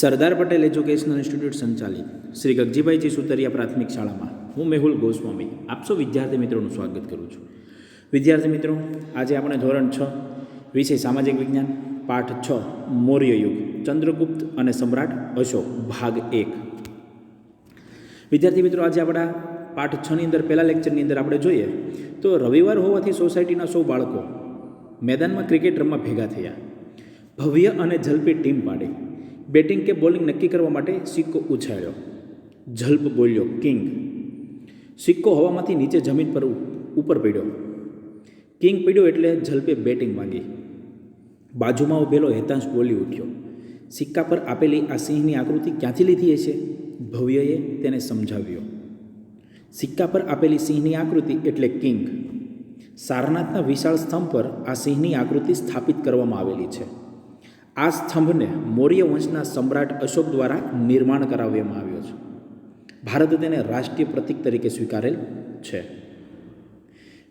Sardar Patel educational institute સંચાલિત શ્રી ગગજીભાઈજી સુતરિયા પ્રાથમિક શાળામાં હું મેહુલ ગોસ્વામી. આપસો વિદ્યાર્થી મિત્રોનું સ્વાગત કરું છું. વિદ્યાર્થી મિત્રો, આજે આપણે ધોરણ છ, વિષય સામાજિક વિજ્ઞાન, પાઠ છ, મૌર્ય યુગ, ચંદ્રગુપ્ત અને સમ્રાટ અશોક, ભાગ એક. વિદ્યાર્થી મિત્રો, આજે આપણા પાઠ છની અંદર, પહેલા લેક્ચરની અંદર આપણે જોઈએ તો રવિવાર હોવાથી સોસાયટીના સૌ બાળકો મેદાનમાં ક્રિકેટ રમવા ભેગા થયા. ભવ્ય અને ઝલપી ટીમ પાડી. બેટિંગ કે બોલિંગ નક્કી કરવા માટે સિક્કો ઉછાળ્યો. જલ્પ બોલ્યો, કિંગ. સિક્કો હવામાંથી નીચે જમીન પર ઉપર પડ્યો. કિંગ પડ્યો એટલે જલ્પે બેટિંગ માંગી. બાજુમાં ઉભેલો હેતાંશ બોલી ઉઠ્યો. સિક્કા પર આપેલી આ સિંહની આકૃતિ ક્યાંથી લીધી હશે? ભવ્યએ તેને સમજાવ્યો. સિક્કા પર આપેલી સિંહની આકૃતિ એટલે કિંગ. સારનાથના વિશાળ સ્તંભ પર આ સિંહની આકૃતિ સ્થાપિત કરવામાં આવેલી છે. આ સ્તંભને મૌર્ય વંશના સમ્રાટ અશોક દ્વારા નિર્માણ કરાવવામાં આવ્યો છે. ભારતે તેને રાષ્ટ્રીય પ્રતીક તરીકે સ્વીકારેલ છે.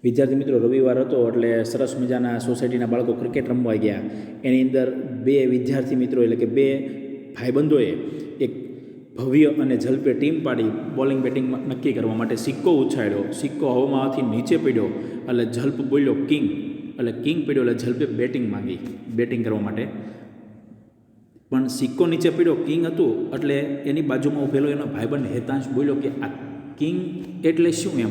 વિદ્યાર્થી મિત્રો, રવિવાર હતો એટલે સરસ મજાના સોસાયટીના બાળકો ક્રિકેટ રમવા ગયા. એની અંદર બે વિદ્યાર્થી મિત્રો એટલે કે બે ભાઈબંધોએ એક ભવ્ય અને ઝલપે ટીમ પાડી બોલિંગ બેટિંગ નક્કી કરવા માટે સિક્કો ઉછાળ્યો. સિક્કો હવામાંથી નીચે પડ્યો એટલે ઝલ્પ બોલ્યો કિંગ. એટલે કિંગ પડ્યો એટલે ઝલ્પે બેટિંગ માંગી. બેટિંગ કરવા માટે પણ સિક્કો નીચે પડ્યો, કિંગ હતું, એટલે એની બાજુમાં ઉભેલો એનો ભાઈબંધ હેતાંશ બોલ્યો કે, આ કિંગ એટલે શું એમ?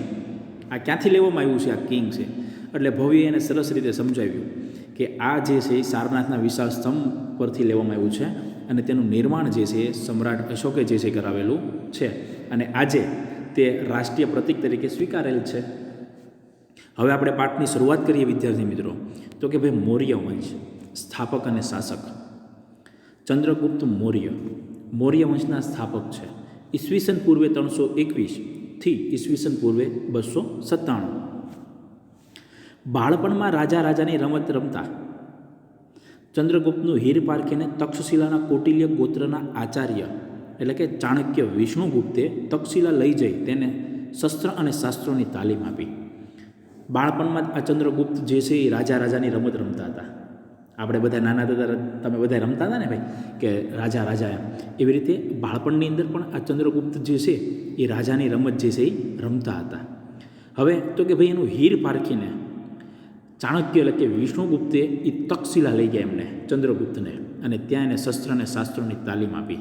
આ ક્યાંથી લેવામાં આવ્યું છે આ કિંગ છે? એટલે ભવ્ય એને સરસ રીતે સમજાવ્યું કે આ જે છે એ સારનાથના વિશાળ સ્તંભ પરથી લેવામાં આવ્યું છે અને તેનું નિર્માણ જે છે એ સમ્રાટ અશોકે જે છે કરાવેલું છે. અને આજે તે રાષ્ટ્રીય પ્રતીક તરીકે સ્વીકારેલ છે. હવે આપણે પાઠની શરૂઆત કરીએ વિદ્યાર્થી મિત્રો. તો કે ભાઈ મૌર્ય વંશ સ્થાપક અને શાસક. ચંદ્રગુપ્ત મૌર્ય. મૌર્ય વંશના સ્થાપક છે. ઈસવીસન પૂર્વે ત્રણસો એકવીસથી ઈસવીસન પૂર્વે બસો સત્તાણું. બાળપણમાં રાજા રાજાની રમત રમતા ચંદ્રગુપ્તનું હીર પારખીને તક્ષશિલાના કૌટિલ્ય ગોત્રના આચાર્ય એટલે કે ચાણક્ય વિષ્ણુગુપ્તે તક્ષશિલા લઈ જઈ તેને શસ્ત્ર અને શાસ્ત્રોની તાલીમ આપી. બાળપણમાં આ ચંદ્રગુપ્ત જે છે એ રાજા રાજાની રમત રમતા હતા. આપણે બધા નાના હતા તમે બધા રમતા હતા ને ભાઈ, કે રાજા રાજા એમ. એવી રીતે બાળપણની અંદર પણ આ ચંદ્રગુપ્ત જે છે, એ રાજાની રમત જે છે, એ રમતા હતા. હવે તો કે ભાઈ એનું હીર પારખીને ચાણક્ય એટલે કે વિષ્ણુગુપ્તે એ તક્ષશિલા લઈ ગયા એમને, ચંદ્રગુપ્તને. અને ત્યાં એને શસ્ત્ર અને શાસ્ત્રોની તાલીમ આપી.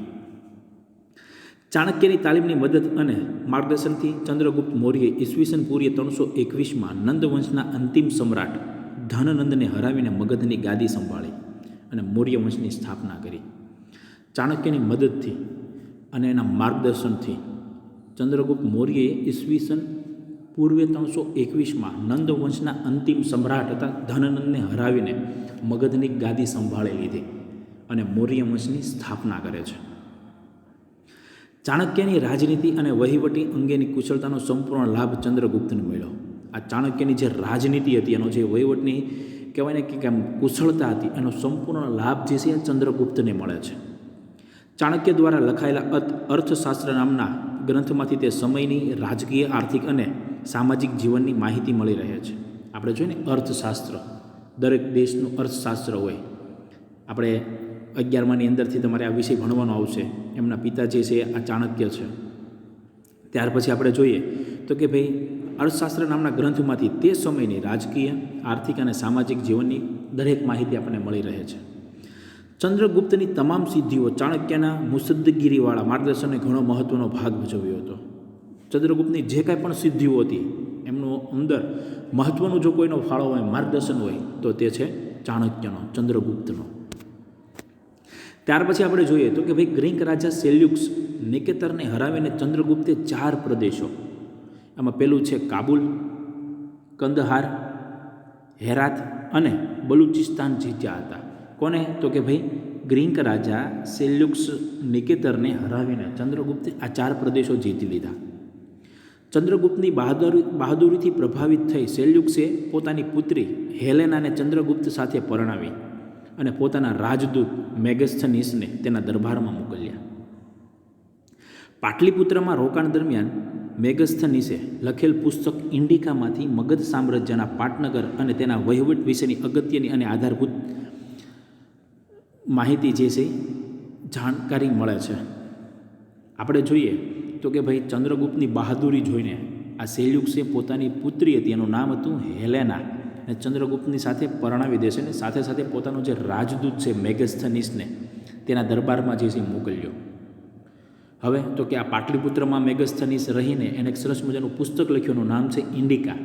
ચાણક્યની તાલીમની મદદ અને માર્ગદર્શનથી ચંદ્રગુપ્ત મૌર્ય ઈસવીસન પૂર્વે ત્રણસો એકવીસમાં નંદવંશના અંતિમ સમ્રાટ ધનનંદને હરાવીને મગધની ગાદી સંભાળી અને મૌર્ય વંશની સ્થાપના કરી. ચાણક્યની મદદથી અને એના માર્ગદર્શનથી ચંદ્રગુપ્ત મૌર્યએ ઈસવીસન પૂર્વે ત્રણસો એકવીસમાં નંદવંશના અંતિમ સમ્રાટ હતા ધનનંદને હરાવીને મગધની ગાદી સંભાળી લીધી અને મૌર્ય વંશની સ્થાપના કરે છે. ચાણક્યની રાજનીતિ અને વહીવટી અંગેની કુશળતાનો સંપૂર્ણ લાભ ચંદ્રગુપ્તને મળ્યો. આ ચાણક્યની જે રાજનીતિ હતી, એનો જે વહીવટની કહેવાય ને કે આમ કુશળતા હતી, એનો સંપૂર્ણ લાભ જે છે એ ચંદ્રગુપ્તને મળે છે. ચાણક્ય દ્વારા લખાયેલા અર્થશાસ્ત્ર નામના ગ્રંથમાંથી તે સમયની રાજકીય, આર્થિક અને સામાજિક જીવનની માહિતી મળી રહે છે. આપણે જોઈએ ને, અર્થશાસ્ત્ર. દરેક દેશનું અર્થશાસ્ત્ર હોય. આપણે અગિયારમાની અંદરથી તમારે આ વિષય ભણવાનો આવશે. એમના પિતા જે છે આ ચાણક્ય છે. ત્યાર પછી આપણે જોઈએ તો કે ભાઈ અર્થશાસ્ત્ર નામના ગ્રંથમાંથી તે સમયની રાજકીય, આર્થિક અને સામાજિક જીવનની દરેક માહિતી આપણને મળી રહે છે. ચંદ્રગુપ્તની તમામ સિદ્ધિઓ ચાણક્યના મુસદ્દગીરીવાળા માર્ગદર્શનને ઘણો મહત્ત્વનો ભાગ ભજવ્યો હતો. ચંદ્રગુપ્તની જે કાંઈ પણ સિદ્ધિઓ હતી, એમનો અંદર મહત્ત્વનું જો કોઈનો ફાળો હોય, માર્ગદર્શન હોય, તો તે છે ચાણક્યનો, ચંદ્રગુપ્તનો. ત્યાર પછી આપણે જોઈએ તો કે ભાઈ ગ્રીક રાજા સેલ્યુક્સ નિકેતરને હરાવીને ચંદ્રગુપ્તે ચાર પ્રદેશો એમાં પેલું છે કાબુલ, કંદહાર, હેરાત અને બલુચિસ્તાન જીત્યા હતા. કોને? તો કે ભાઈ ગ્રીક રાજા સેલ્યુક્સ નિકેતરને હરાવીને ચંદ્રગુપ્તે આ ચાર પ્રદેશો જીતી લીધા. ચંદ્રગુપ્તની બહાદુરી, બહાદુરીથી પ્રભાવિત થઈ સેલ્યુક્સે પોતાની પુત્રી હેલેનાને ચંદ્રગુપ્ત સાથે પરણાવી અને પોતાના રાજદૂત મેગસ્થનીસને તેના દરબારમાં મોકલ્યા. પાટલીપુત્રમાં રોકાણ દરમિયાન મેગસ્થનીસે લખેલ પુસ્તક ઇન્ડિકામાંથી મગધ સામ્રાજ્યના પાટનગર અને તેના વહીવટ વિશેની અગત્યની અને આધારભૂત માહિતી જે છે જાણકારી મળે છે. આપણે જોઈએ તો કે ભાઈ ચંદ્રગુપ્તની બહાદુરી જોઈને આ સેલ્યુક્સે પોતાની પુત્રી હતી, એનું નામ હતું હેલેના અને ચંદ્રગુપ્તની સાથે પરણાવી દેશે અને સાથે સાથે પોતાનો જે રાજદૂત છે મેગસ્થનીસને તેના દરબારમાં જે છે મોકલ્યો. હવે તો કે આ પાટલીપુત્રમાં મેગસ્થનીસ રહીને એને એક સરસ મજાનું પુસ્તક લખ્યું નામ છે ઇન્ડિકા.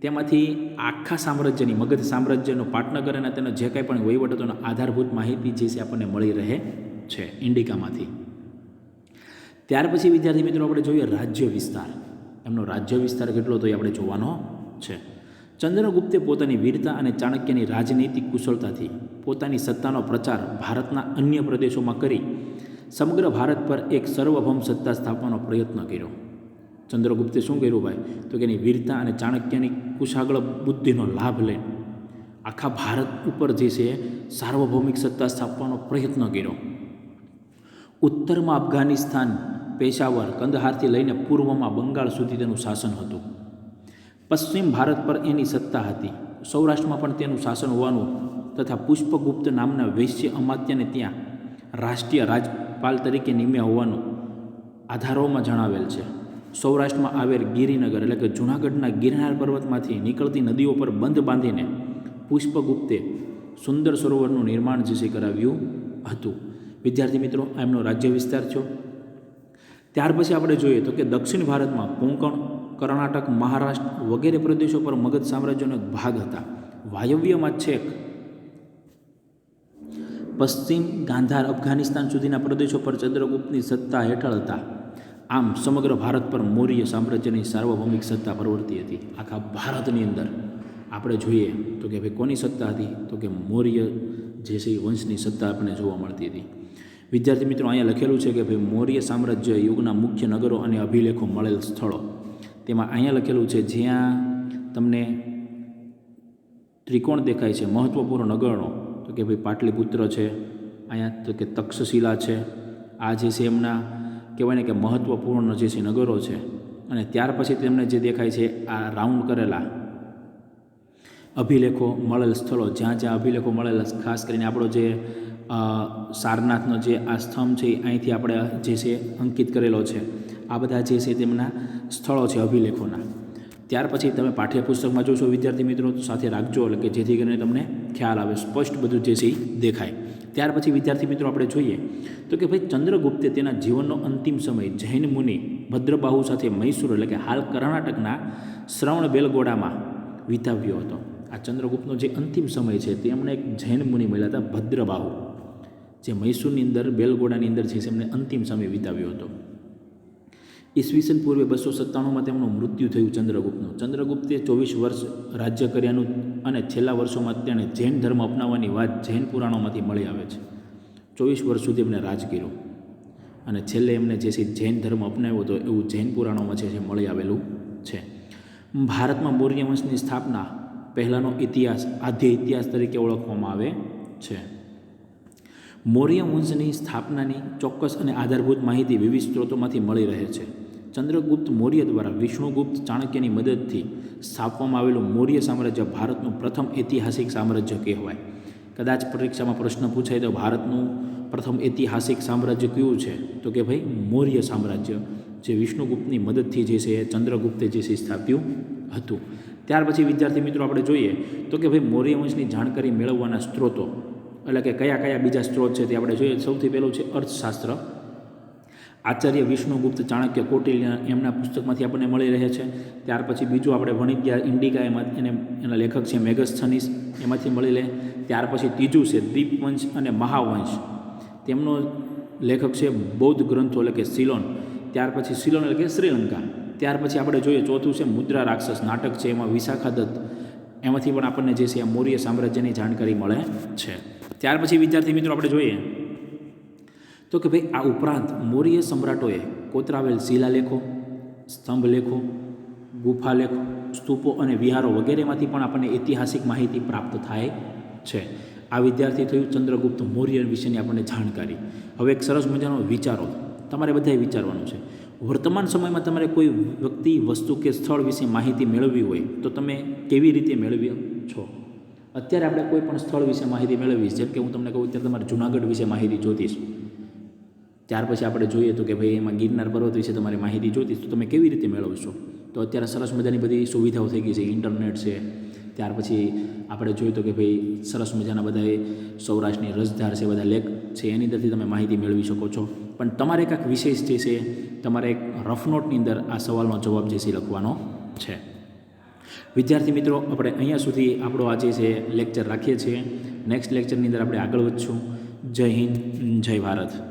તેમાંથી આખા સામ્રાજ્યની મગધ સામ્રાજ્યનો પાટનગર અને તેનો જે કાંઈ પણ વહીવટ હતો આધારભૂત માહિતી જે છે આપણને મળી રહે છે ઇન્ડિકામાંથી. ત્યાર પછી વિદ્યાર્થી મિત્રો આપણે જોઈએ રાજ્ય વિસ્તાર. એમનો રાજ્ય વિસ્તાર કેટલો હતો એ આપણે જોવાનો છે. ચંદ્રગુપ્તે પોતાની વીરતા અને ચાણક્યની રાજનૈતિક કુશળતાથી પોતાની સત્તાનો પ્રચાર ભારતના અન્ય પ્રદેશોમાં કરી સમગ્ર ભારત પર એક સર્વભૌમ સત્તા સ્થાપવાનો પ્રયત્ન કર્યો. ચંદ્રગુપ્તે શું કર્યું ભાઈ? તો કે એની વીરતા અને ચાણક્યની કુશાગ્ર બુદ્ધિનો લાભ લે. આખા ભારત ઉપર જે છે, સાર્વભૌમિક સત્તા સ્થાપવાનો પ્રયત્ન કર્યો. ઉત્તરમાં અફઘાનિસ્તાન, પેશાવર, કંદહારથી લઈને પૂર્વમાં બંગાળ સુધી તેનું શાસન હતું. પશ્ચિમ ભારત પર એની સત્તા હતી. સૌરાષ્ટ્રમાં પણ તેનું શાસન હોવાનું તથા પુષ્પગુપ્ત નામના વૈશ્ય અમાત્યને ત્યાં રાષ્ટ્રીય રાજપાલ તરીકે નિમ્યા હોવાનું આધારોમાં જણાવેલ છે. સૌરાષ્ટ્રમાં આવેલ ગિરિનગર એટલે કે જૂનાગઢના ગિરનાર પર્વતમાંથી નીકળતી નદીઓ પર બંધ બાંધીને પુષ્પગુપ્તે સુંદર સરોવરનું નિર્માણ જે છે કરાવ્યું હતું. વિદ્યાર્થી મિત્રો, આ એમનો રાજ્ય વિસ્તાર છો ત્યાર પછી આપણે જોઈએ તો કે દક્ષિણ ભારતમાં કોંકણ, કર્ણાટક, મહારાષ્ટ્ર વગેરે પ્રદેશો પર મગધ સામ્રાજ્યનો એક ભાગ હતા. વાયવ્યમાં છેક પશ્ચિમ ગાંધાર અફઘાનિસ્તાન સુધીના પ્રદેશો પર ચંદ્રગુપ્તની સત્તા હેઠળ હતા. આમ સમગ્ર ભારત પર મૌર્ય સામ્રાજ્યની સાર્વભૌમિક સત્તા પ્રવર્તી હતી. આખા ભારતની અંદર. આપણે જોઈએ તો કે ભાઈ કોની સત્તા હતી? તો કે મૌર્ય જે છે વંશની સત્તા આપણને જોવા મળતી હતી. વિદ્યાર્થી મિત્રો, અહીંયા લખેલું છે કે ભાઈ મૌર્ય સામ્રાજ્ય યુગના મુખ્ય નગરો અને અભિલેખો મળેલ સ્થળો. તેમાં અહીંયા લખેલું છે, જ્યાં તમને ત્રિકોણ દેખાય છે મહત્ત્વપૂર્ણ નગરો તો કે ભાઈ પાટલીપુત્ર છે, અહીંયા તો કે તક્ષશિલા છે, આ જે છે એમના કહેવાય ને કે મહત્ત્વપૂર્ણ જે છે નગરો છે. અને ત્યાર પછી તેમને જે દેખાય છે આ રાઉન્ડ કરેલા અભિલેખો મળેલ સ્થળો, જ્યાં જ્યાં અભિલેખો મળેલા ખાસ કરીને આપણો જે સારનાથનો જે આ સ્તંભ છે અહીંથી આપણે જે છે અંકિત કરેલો છે. આ બધા જે છે તેમના સ્થળો છે અભિલેખોના. ત્યાર પછી તમે પાઠ્યપુસ્તકમાં જોશો, વિદ્યાર્થી મિત્રો સાથે રાખજો એટલે કે જેથી કરીને તમને ખ્યાલ આવે, સ્પષ્ટ બધું જે છે એ દેખાય. ત્યાર પછી વિદ્યાર્થી મિત્રો, આપણે જોઈએ તો કે ભાઈ ચંદ્રગુપ્તે તેના જીવનનો અંતિમ સમય જૈન મુનિ ભદ્રબાહુ સાથે મૈસૂર એટલે કે હાલ કર્ણાટકના શ્રવણ બેલગોડામાં વિતાવ્યો હતો. આ ચંદ્રગુપ્તનો જે અંતિમ સમય છે તે એમણે એક જૈન મુનિ મળ્યા હતા ભદ્રબાહુ, જે મૈસૂરની અંદર, બેલગોડાની અંદર છે એમણે અંતિમ સમય વિતાવ્યો હતો. ઈસવીસન પૂર્વે બસો સત્તાણુંમાં તેમનું મૃત્યુ થયું ચંદ્રગુપ્તનું. ચંદ્રગુપ્તે ચોવીસ વર્ષ રાજ્ય કર્યાનું અને છેલ્લા વર્ષોમાં તેણે જૈન ધર્મ અપનાવવાની વાત જૈન પુરાણોમાંથી મળી આવે છે. ચોવીસ વર્ષ સુધી એમણે રાજ કર્યો. અને છેલ્લે એમને જે જૈન ધર્મ અપનાવ્યો હતો એવું જૈન પુરાણોમાં છે જે મળી આવેલું છે. ભારતમાં મૌર્ય વંશની સ્થાપના પહેલાંનો ઇતિહાસ આદ્ય ઇતિહાસ તરીકે ઓળખવામાં આવે છે. મૌર્ય વંશની સ્થાપનાની ચોક્કસ અને આધારભૂત માહિતી વિવિધ સ્ત્રોતોમાંથી મળી રહે છે. ચંદ્રગુપ્ત મૌર્ય દ્વારા વિષ્ણુગુપ્ત ચાણક્યની મદદથી સ્થાપવામાં આવેલું મૌર્ય સામ્રાજ્ય ભારતનું પ્રથમ ઐતિહાસિક સામ્રાજ્ય કહેવાય. કદાચ પરીક્ષામાં પ્રશ્ન પૂછાય તો ભારતનું પ્રથમ ઐતિહાસિક સામ્રાજ્ય કયું છે? તો કે ભાઈ, મૌર્ય સામ્રાજ્ય, જે વિષ્ણુગુપ્તની મદદથી જે છે એ ચંદ્રગુપ્તે જે છે સ્થાપ્યું હતું. ત્યાર પછી વિદ્યાર્થી મિત્રો આપણે જોઈએ તો કે ભાઈ, મૌર્ય વંશની જાણકારી મેળવવાના સ્ત્રોતો એટલે કે કયા કયા બીજા સ્ત્રોત છે તે આપણે જોઈએ. સૌથી પહેલું છે અર્થશાસ્ત્ર. આચાર્ય વિષ્ણુગુપ્ત ચાણક્ય કોટિલ્ય એમના પુસ્તકમાંથી આપણને મળી રહે છે. ત્યાર પછી બીજું આપણે ભણી ગયા ઇન્ડિકા એમાં એને એના લેખક છે મેગસ્થનીસ એમાંથી મળી લે ત્યાર પછી ત્રીજું છે દીપવંશ અને મહાવંશ. તેમનો લેખક છે બૌદ્ધ ગ્રંથો એટલે કે સિલોન. ત્યાર પછી સિલોન એટલે કે શ્રીલંકા. ત્યાર પછી આપણે જોઈએ ચોથું છે મુદ્રા રાક્ષસ નાટક છે એમાં વિશાખા એમાંથી પણ આપણને જે છે મૌર્ય સામ્રાજ્યની જાણકારી મળે છે. ત્યાર પછી વિદ્યાર્થી મિત્રો આપણે જોઈએ તો કે ભાઈ આ ઉપરાંત મૌર્ય સમ્રાટોએ કોતરાવેલ શિલાલેખો સ્તંભલેખો ગુફાલેખો સ્તૂપો અને વિહારો વગેરેમાંથી પણ આપણને ઐતિહાસિક માહિતી પ્રાપ્ત થાય છે. આ વિદ્યાર્થી થયું ચંદ્રગુપ્ત મૌર્ય વિશેની આપણને જાણકારી. હવે એક સરસ મજાનો વિચારો. તમારે બધાએ વિચારવાનું છે. વર્તમાન સમયમાં તમારે કોઈ વ્યક્તિ, વસ્તુ કે સ્થળ વિશે માહિતી મેળવવી હોય તો તમે કેવી રીતે મેળવી છો? અત્યારે આપણે કોઈ પણ સ્થળ વિશે માહિતી મેળવીશ, જેમ કે હું તમને કહું અત્યારે તમારે જુનાગઢ વિશે માહિતી જોતીશ ત્યાર પછી આપણે જોઈએ તો કે ભાઈ એમાં ગિરનાર પર્વત વિશે તમારે માહિતી જોતીશ તો તમે કેવી રીતે મેળવશો? તો અત્યારે સરસ મજાની બધી સુવિધાઓ થઈ ગઈ છે, ઇન્ટરનેટ છે. ત્યાર પછી આપણે જોયું તો કે ભાઈ સરસ મજાના બધા સૌરાષ્ટ્રની રસધાર છે, બધા લેક છે, એની અંદરથી તમે માહિતી મેળવી શકો છો. પણ તમારે કાંઈક વિશેષ જે છે, તમારે એક રફનોટની અંદર આ સવાલનો જવાબ જે છે લખવાનો છે. વિદ્યાર્થી મિત્રો, આપણે અહીંયા સુધી આપણો આજે છે લેક્ચર રાખીએ છીએ. નેક્સ્ટ લેક્ચરની અંદર આપણે આગળ વધશું. જય હિન્દ, જય ભારત.